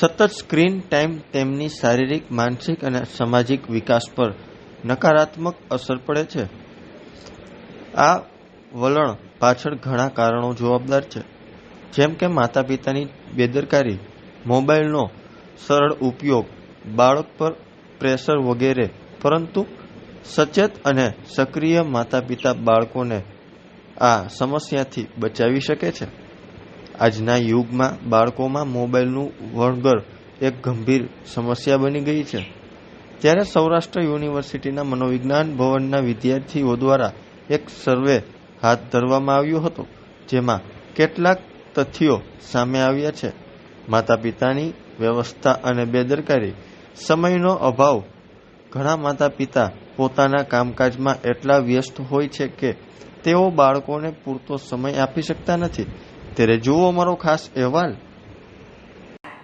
સતત screen time તેમની શારીરિક, માનસિક અને સામાજિક વિકાસ પર નકારાત્મક અસર પડે છે. આ વલણ પાછળ ઘણા કારણો જવાબદાર છે. જેમ કે માતા પિતાની બેદરકારી, મોબાઈલનો સરળ ઉપયોગ, બાળક પર પ્રેશર વગેરે, પરંતુ સચેત અને સક્રિય માતા પિતા બાળકોને આ સમસ્યાથી બચાવી શકે છે. આજના યુગમાં બાળકોમાં મોબાઈલનું વણગર એક ગંભીર સમસ્યા બની ગઈ છે. ત્યારે સૌરાષ્ટ્ર યુનિવર્સિટીના મનોવિજ્ઞાન ભવનના વિદ્યાર્થીઓ દ્વારા એક સર્વે હાથ ધરવામાં આવ્યો હતો, જેમાં કેટલાક તથ્યો સામે આવ્યા છે. માતા પિતાની વ્યવસ્થા અને બેદરકારી, સમયનો અભાવ. ઘણા માતા પિતા પોતાના કામકાજમાં એટલા વ્યસ્ત હોય છે કે તેઓ બાળકોને પૂરતો સમય આપી શકતા નથી. ત્યારે જુઓ અમારો ખાસ અહેવાલ.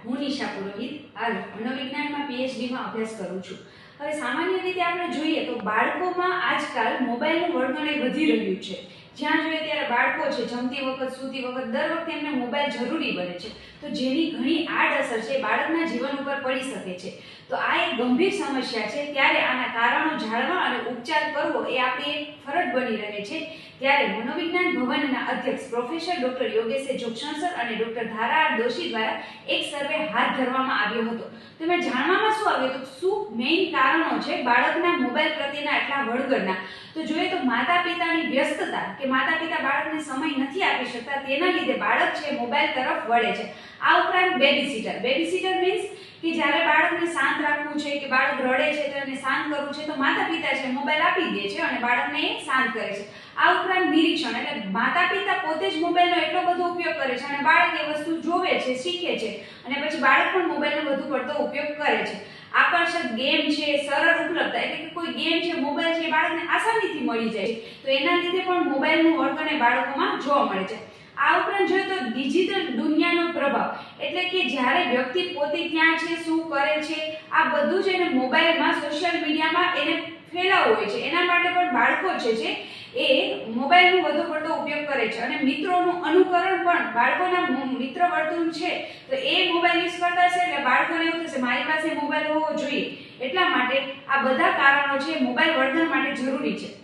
હું નિશા પુરોહિત, હાલ મનોવિજ્ઞાનમાં પીએચડીમાં અભ્યાસ કરું છું. હવે સામાન્ય રીતે આપણે જોઈએ તો બાળકોમાં આજકાલ મોબાઈલનું એ વધી રહ્યું છે. જ્યાં જોઈએ ત્યારે બાળકો છે, જમતી વખત, સૂતી વખત, દર વખતે એમને મોબાઈલ જરૂરી બને છે. તો જેની ઘણી આડઅસર છે બાળકના જીવન ઉપર પડી શકે છે. તો આ એક ગંભીર સમસ્યા છે. ત્યારે આના કારણો જાણવા અને ઉપચાર કરવો એ આપણી એક ફરજ બની રહે છે. ત્યારે મનોવિજ્ઞાન ભવનના અધ્યક્ષ પ્રોફેસર ડોક્ટર યોગેશે જોગસણ અને ડોક્ટર ધારા દોશી દ્વારા એક સર્વે હાથ ધરવામાં આવ્યો હતો. તેમાં જાણવામાં શું આવ્યું? હતું શું મેઇન કારણો છે બાળકના મોબાઈલ પ્રત્યેના એટલા વળગરના? તો જોઈએ તો માતા પિતાની વ્યસ્તતા કે માતા પિતા બાળકને સમય નથી આપી શકતા, તેના લીધે બાળક છે મોબાઈલ તરફ વળે છે. આ ઉપરાંત baby seater baby seater means કે જ્યારે બાળકને શાંત રાખવું છે, કે બાળક રડે છે, તો એને શાંત કરવું છે, તો માતા પિતા છે મોબાઈલ આપી દે છે અને બાળકને શાંત કરે છે. આ ઉપરાંત નિરીક્ષણ. એટલે માતા પિતા પોતે જ મોબાઈલનો એટલો બધો ઉપયોગ કરે છે અને બાળક એ વસ્તુ જોવે છે, શીખે છે અને પછી બાળક પણ મોબાઈલનો વધુ પડતો ઉપયોગ કરે છે. આકર્ષક ગેમ છે, સરળ ઉપલબ્ધ. એટલે કે કોઈ ગેમ છે મોબાઈલ છે બાળકને આસાનીથી મળી જાય છે. તો એના લીધે પણ મોબાઈલનું વળતર એ બાળકોમાં જોવા મળે છે. આ ઉપરાંત જોઈએ તો ડિજિટલ દુનિયાનો પ્રભાવ. એટલે કે જ્યારે વ્યક્તિ પોતે ક્યાં છે, શું કરે છે, આ બધું જ એને મોબાઈલમાં સોશિયલ મીડિયામાં એને ફેલાવવું હોય છે. એના માટે પણ બાળકો છે જે એ મોબાઈલનો વધુ પડતો ઉપયોગ કરે છે. અને મિત્રોનું અનુકરણ પણ બાળકોના મિત્ર વર્તુળ છે. તો એ મોબાઈલ યુઝ કરતા છે એટલે બાળકોને એવું થશે, મારી પાસે મોબાઈલ હોવો જોઈએ. એટલા માટે આ બધા કારણો છે, મોબાઈલ વર્ધન માટે જરૂરી છે.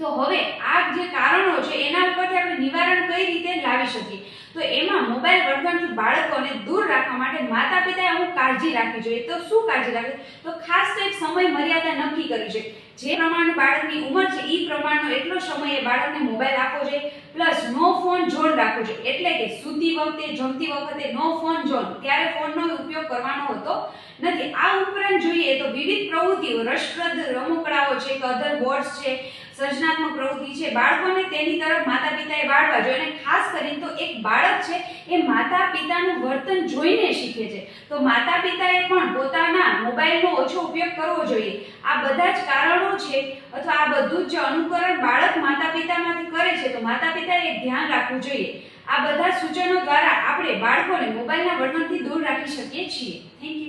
તો હવે આ જે કારણો છે, એના ઉપરથી આપણે નિવારણ કઈ રીતે લાવી શકીએ? તો એમાં મોબાઈલ વર્તનથી બાળકોને દૂર રાખવા માટે માતા પિતાએ અમુક કાળજી રાખવી જોઈએ. તો શું કાળજી રાખવી? તો ખાસ એક સમય મર્યાદા નક્કી કરી છે. જે પ્રમાણે બાળકની ઉંમર છે એ પ્રમાણનો એટલો સમય બાળકને મોબાઈલ આપવો જોઈએ, પ્લસ નો ફોન ઝોન રાખવો જોઈએ. એટલે કે સૂતી વખતે, જમતી વખતે નો ફોન ઝોન. ત્યારે ફોનનો ઉપયોગ કરવાનો હોતો નથી. આ ઉપરાંત જોઈએ તો વિવિધ પ્રવૃત્તિઓ, રસપ્રદ રમકડાઓ છે કે બોર્ડ્સ છે સર્જનાત્મક પ્રવૃત્તિ છે. બાળકોને તેની તરફ માતા પિતાએ વાળવા જોઈએ અને ખાસ કરીને તો એક બાળક છે એ માતા પિતાનું વર્તન જોઈને શીખે છે. તો માતા પિતાએ પણ પોતાના મોબાઈલનો ઓછો ઉપયોગ કરવો જોઈએ. આ બધા જ કારણો છે અથવા આ બધું જ અનુકરણ બાળક માતા પિતામાંથી કરે છે તો માતા પિતાએ ધ્યાન રાખવું જોઈએ. આ બધા સૂચનો દ્વારા આપણે બાળકોને મોબાઈલના વર્તનથી દૂર રાખી શકીએ છીએ. થેન્ક